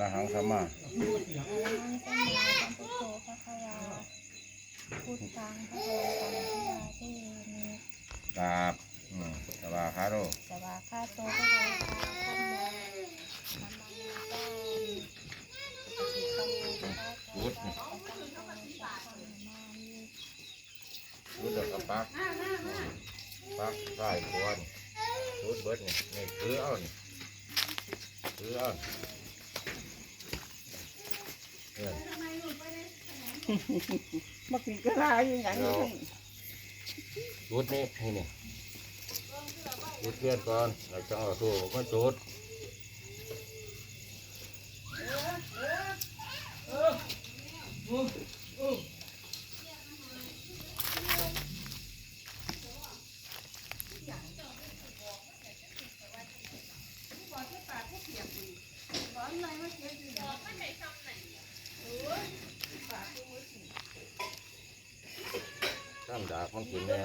ระหังสัมมาอะระหังสัมมาสัมพุทโธพระคะวาพุทธังพระคะวันตังพระเทมิกราบอืมสวาคาโรสวากขาโตพระคะวาธัมโมธัมมังนาจามิปฏิปันโนภะคะวะโตสัพพะสังฆังนามิชุดเดียวกับปักปักใส่ควรชุดเบิดนี่นี่คือเอานี่คือเอาเออ มากินกระไรอย่างนี้ชุดนี้นี่นี่ชุดเทียนก่อนแล้วจะเอาถูกมาจุดเออเออ ดาบมันกินแน่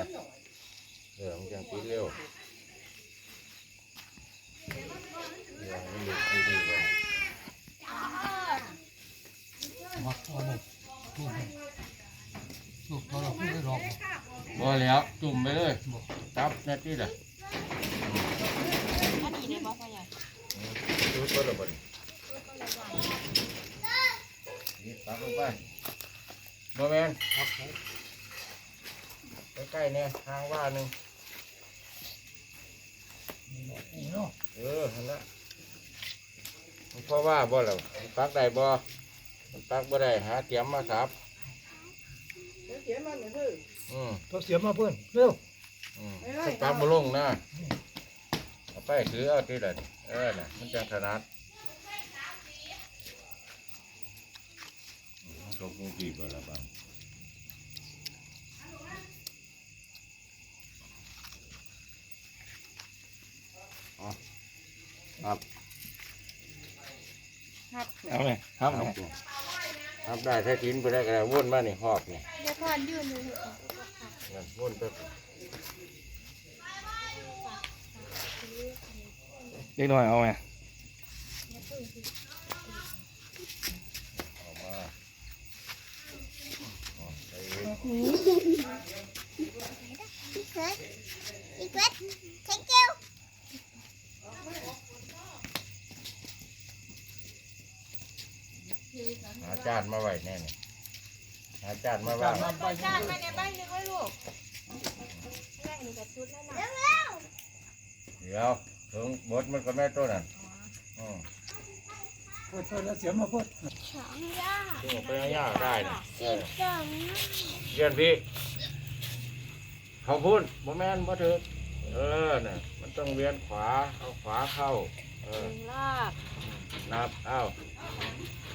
เออมันยังกินเร็วเดี๋ยวมันหลุดดีๆก่อนมักเอาเลยจุ่มจุ่มตอนเราพูดได้หรอกบ่แล้วจุ่มไปเลยจับนาทีละอันนี้ได้บ่พ่อใหญ่ชุดก็ระเบิดนี่ตักลงไปบ่แมนครับ ใกล้ๆเนี่ยทางว่าหนึ่งนี่เนาะเออนั่นละมันเพราะว่าบ่แล้วมันตักได้บ่มันตักบ่ได้หาเตรียมมาสับเขียนมาเนี่ยคืออืมตัวเสียมาเพื่อนเร็วอืมมันตักบ่ลงนะเอาไปถือเอาทีละนี่เออน่ะมันจังถนัดอืมมันก็คงจีบแล้วบาง ครับครับเอาเลยครับครับได้ถ้าทิ้นไปได้ก็ได้วนมานี่หอบนี่เดี๋ยวพ่อยืนอยู่นั่นวนไปเล็กน้อยเอาไหม ออกมาอ๋อใจเย็น Secret Secret Thank you หาจาน มาไว้แน่นี่หาจานมาว่างจานมาในบ้านนึงไว้ลูกแรกนี่กับชุดแล้วนะเดี๋ยวถึงบดมันก็แม่ต้นนั่นอืมเพื่อนเพื่อนเสียมาเพื่อนสองย่าถึงไปเอาย่าได้นะเออสองเยี่ยนพี่เขาพูดบ่แม่นบ่ถึกเออน่ะมันต้องเวียนขวาเอาขวาเข้าเออรอบนับเอ้าส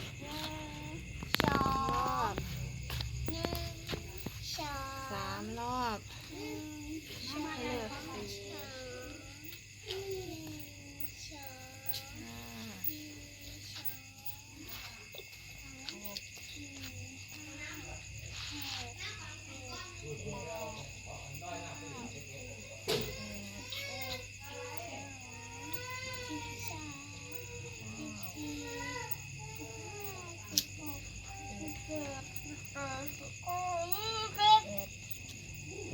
ามรอบใช่เลยห้า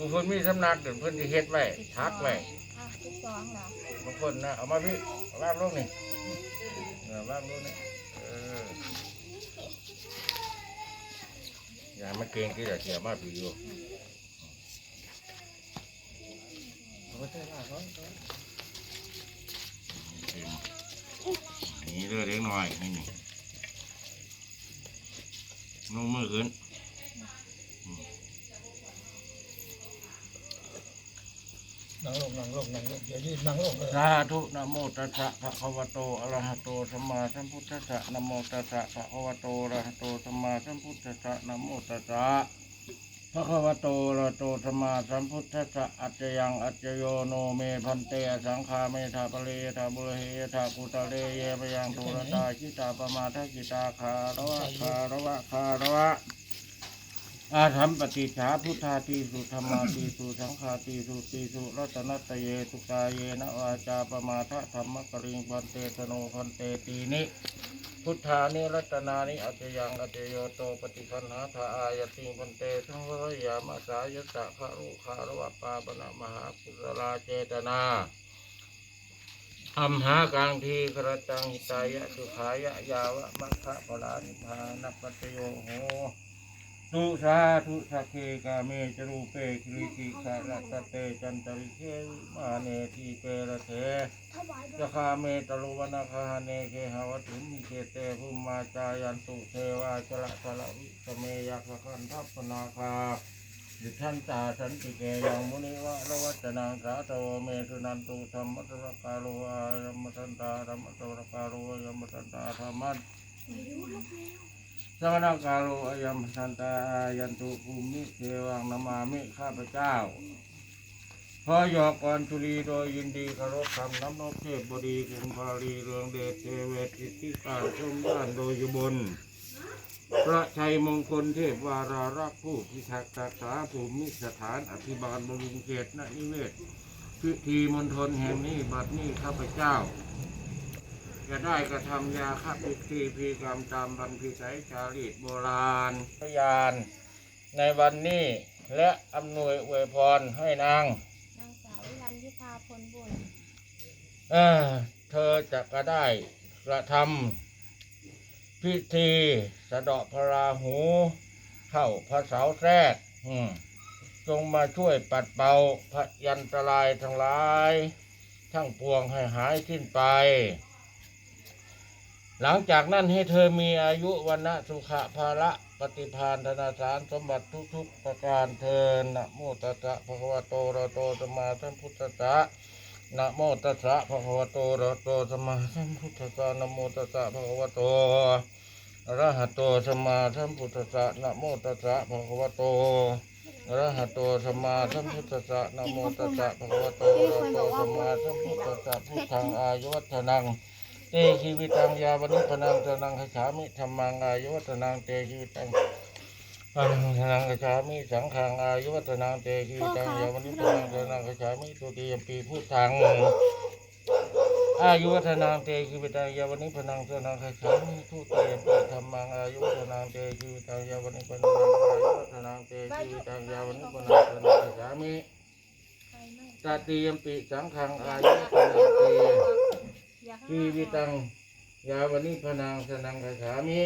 บางคนมีสำนักเดี๋ยวเพิ่นที่เฮ็ดไว้ทักไว้อะที่สองเหรอบางคนนะเอามาพี่เอาวางลงนี่เออวางลงนี่เอออย่ามาเก่งที่จะเสียมาผีอยู่นี่เลือดเล็กน้อยนี่นี่ลงมือขึ้น นั่งลงนั่งลงนั่งลงอย่ายืนนั่งลงเลยสาธุนะโมตัสสะภะคะวะโตอะระหะโตสัมมาสัมพุทธัสสะนะโมตัสสะภะคะวะโตอะระหะโตสัมมาสัมพุทธัสสะนะโมตัสสะภะคะวะโตอะระหะโตสัมมาสัมพุทธัสสะอัจจยังอัจจโยโนเมพันเตอสังฆาเมธาปะเลธาบุรเฮธากุตะเลเยปยังตุรตาคิตาปมาทกิตาคาระวะคาระวะคาระวะ อาธรรมปฏิฉาพุทธาติสุธรรมาติสุสังฆาติสุติสุรัตนัตเยตุกายเยนะวาจาปมาทะธรรมกริงพันเตสโนพันเตตีนิพุทธานิรัตนานิอัจยังอัจโยโตปฏิคันหาทาอายติพันเตสังวรยามาสายตะขะรุขารวะปาปนะมหาปุรลาเจตนาอัมหากังทีกระตังหิตายะสุขายะยาวะมัคคะพลานิพพานัปปโยโห ตุสาธุสักเคกาเมจรูเปคริติสาระตะเตจันตริเคมาเนทีเประเทยะคาเมตโลวนาคาเนเคหาวตุมิเกเตภุมมาจายันตุเทวาจละจละวิสเมยักขันทัพปนาคาดิทันตาสันติเกยังมุนิวะระวัจนังสาโตเมสุนันตุธรรมตระกาโลอายมสันตาธรรมตระกาโลยมสันตาธรรมัน สมณกาโลอายมสันตายันตุภูมิเทวังนามามิข้าพเจ้าขอยอกกรจุลีโดยยินดีคารพคำน้ำนบเทพบดีกรุงพาลีเรืองเดชเทเวศอิทธิการชมบ้านโดยยบนพระชัยมงคลเทพวารารักผู้พิทักษ์รักษาภูมิสถานอภิบาลบำรุงเขตณนิเวศพิธีมณฑลแห่งนี้บัดนี้ข้าพเจ้า จะได้กระทำยาฆ่าพิธีพีกรรมตามบันพิสัยชาลีตโบราณพยานในวันนี้และอำนวยอวยพรให้นางนางสาววิรันยิพาพลบุญเออเธอจะก็ได้กระทำพิธีสะเดาะพระราหู เข้าพระเสาแทรกอืมจงมาช่วยปัดเป่าพยันตรายทั้งหลาย ทั้งปวงให้หายสิ้นไป หลังจากนั้นให้เธอมีอายุวันนะสุขภาระปฏิพานธนาสารสมบัติทุกๆประการเทินนะโมตัสสะภะคะวะโตระโตสมาสัมพุทธัสสะนะโมตัสสะภะคะวะโตระโตสมาสัมพุทธัสสะนะโมตัสสะภะคะวะโตอะระหะโตสมาสัมพุทธัสสะนะโมตัสสะภะคะวะโตอะระหะโตสมาสัมพุทธัสสะนะโมตัสสะภะคะวะโตอะระหะโตสมมาสัมพุทธัสสะพุทธังอายุวัฒนัง เตชีวิตังยาวนิพนังสนังขฉามิธรรมังอายุวัฒนังเตชีวิตังอายุวัฒนังกชามิสังขังอายุวัฒนังเตชีวิตังยาวนิพนังสนังกชามิตุติยมปีพุทธังอายุวัฒนังเตชีวิตังยาวนิพนังสนังกชามิทุติยมปีธรรมังอายุวัฒนังเตชีวิตังยาวนิพนังอายุวัฒนังเตชีวิตังยาวนิพนังสนังกชามิตติยมปีสังขังอายุวัฒนังเต อย่าให้ชีวิตัง ยาวนิพนังสนังกชามิ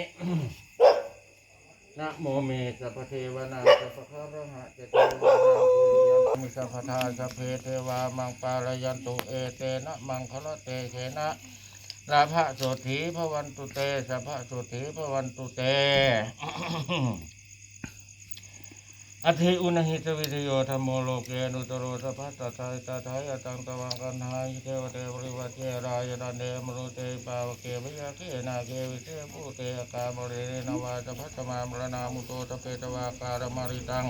นะโมเมสัพเทวนาสัพพะคาระหะเจตวานาภูริยันมิสัพพทาสัพเพเทวามังปาลยันตุเอเตนะมังคละเตเขนะลาภะโสถีพระวันตุเตสัพพะโสถีพระวันตุเต อธิอุณหิตวิทโยธรรมโลกเกนุตโรสัพพะตถาตถายตังตวังกันหายเทวเทวริวัตเรายนันเดมรุเตปาวเกวิยาเกนาเกวิเทภูเตกามเนนวาสัพพะมามรณามุโตตเปตวาการมาริตัง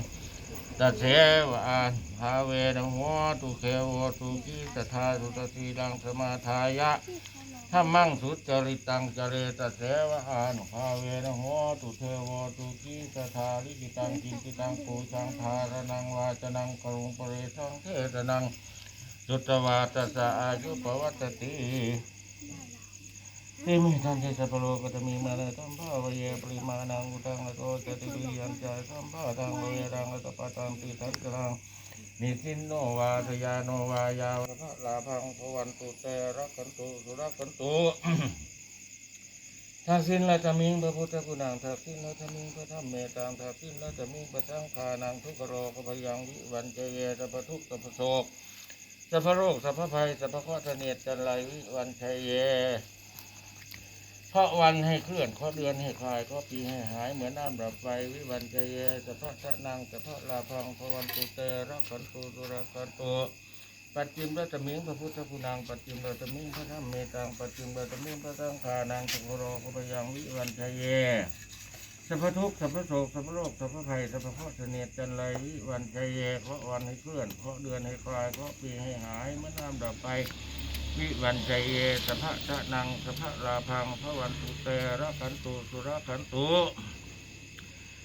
ตเสวะอาหาเวนะหัวตุเขวตุกีตถาสุตสีดังสมาทายะถ้ามั่งสุจริตังจเรตเสวะอานุภาเวนะหัวตุเทวตุกีตถาลิกิตังกิติตังปูชังทารนังวาจนังกรุงปริสังเทศนังสุตวาตสะอายุปวัตติ ติมิทันเทสปโลกตมีมานะตัมภาวเยปริมาณังอุตังอโตจติวิยัญจายสัมภาทังเวรังอตปะตังติทักรังนิสินโนวาทยาโนวายาวะลาพังพวันตุเตรักขันตุสุรักขันตุทักษิณและจะมิงพระพุทธคุณังทักษิณและจะมิงพระธรรมเมตังทักษิณและจะมิงพระสังฆานังทุกขโรกพยังวิวันเจเยสัพพทุกข์สัพพโศกสัพโรคสัพพภัยสัพพข้อเนียดจันไรวิวันชัยเย พราะวันให้เคลื่อนข้อเดือนให้คลายข้อปีให้หายเหมือนน้ำดับไฟวิวันเจเยสัพพะทะนังสัพพะลาพังพวันตุเตระขันตุตุระขันตุปัจจิมรัตมิงพระพุทธคุณังปัจจิมรัตมิงพระธรรมเมตังปัจจิมรัตมิงพระสังฆานังสุโรกุปยังวิวันชัยเยสัพพทุกสัพพโศกสัพพโรคสัพพภัยสัพพข้อเสนียดจันไรวิวันชัยเยเพราะวันให้เคลื่อนเพราะเดือนให้คลายเพราะปีให้หายเหมือนน้ำดับไฟ วิวันใจเยสภะทะนังสภะลาพังพระวันตุเตระขันตุสุระขันตุ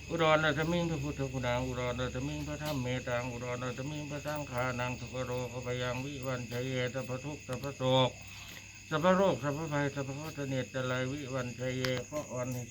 อุดรนาถมิงพระพุทธคุณังอุดรนาถมิงพระธรรมเมตังอุดรนาถมิงพระสังฆานังสุกโรขพยังวิวันชัยเยตพะทุกข์ตพะโศกสัพพะโรคสัพพะภัยสัพพะโคตเนตตะไลวิวันชัยเยเพราะวัน